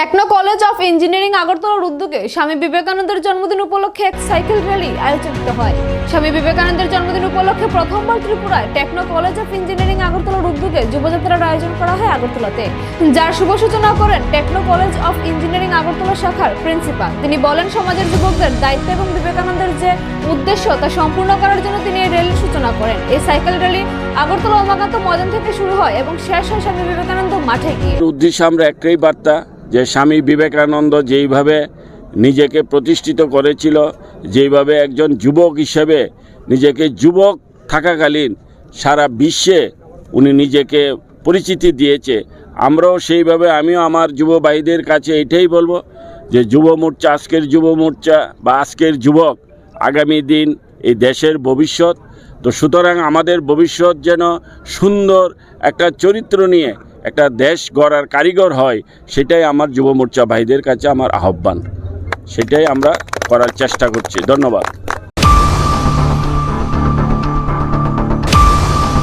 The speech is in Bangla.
টেকনো কলেজ অফ ইঞ্জিনিয়ারিং আগরতলার উদ্যোগে স্বামী বিবেকানন্দের জন্মদিন উপলক্ষে এক সাইকেল র্যালি আয়োজিত হয়। স্বামী বিবেকানন্দের জন্মদিন উপলক্ষে প্রথমবার ত্রিপুরায় টেকনো কলেজ অফ ইঞ্জিনিয়ারিং আগরতলার উদ্যোগে যুবযাত্রার আয়োজন করা হয় আগরতলাতে। যার শুভ সূচনা করেন techno college of engineering Agartala শাখার প্রিন্সিপাল। তিনি বলেন, সমাজের যুবকদের দায়িত্ব এবং বিবেকানন্দের যে উদ্দেশ্য তা সম্পূর্ণ করার জন্য তিনি এই র্যালির সূচনা করেন। এই সাইকেল র্যালি আগরতলা উমাকান্ত ময়দান থেকে শুরু হয় এবং শেষ হয় স্বামী বিবেকানন্দ মাঠে গিয়ে। উদ্দেশ্যে আমরা একটাই বার্তা যে স্বামী বিবেকানন্দ যেইভাবে নিজেকে প্রতিষ্ঠিত করেছিল, যেইভাবে একজন যুবক হিসেবে নিজেকে যুবক থাকাকালীন সারা বিশ্বে উনি নিজেকে পরিচিতি দিয়েছে, আমরাও সেইভাবে, আমিও আমার যুব ভাইদের কাছে এটাই বলব যে যুব মোর্চা, আজকের যুব মোর্চা বা আজকের যুবক আগামী দিন এই দেশের ভবিষ্যৎ। তো সুতরাং আমাদের ভবিষ্যৎ যেন সুন্দর একটা চরিত্র নিয়ে একটা দেশ গড়ার কারিগর হয়, সেটাই আমার যুব মোর্চা ভাইদের কাছে আমার আহ্বান। সেটাই আমরা করার চেষ্টা করছি। ধন্যবাদ।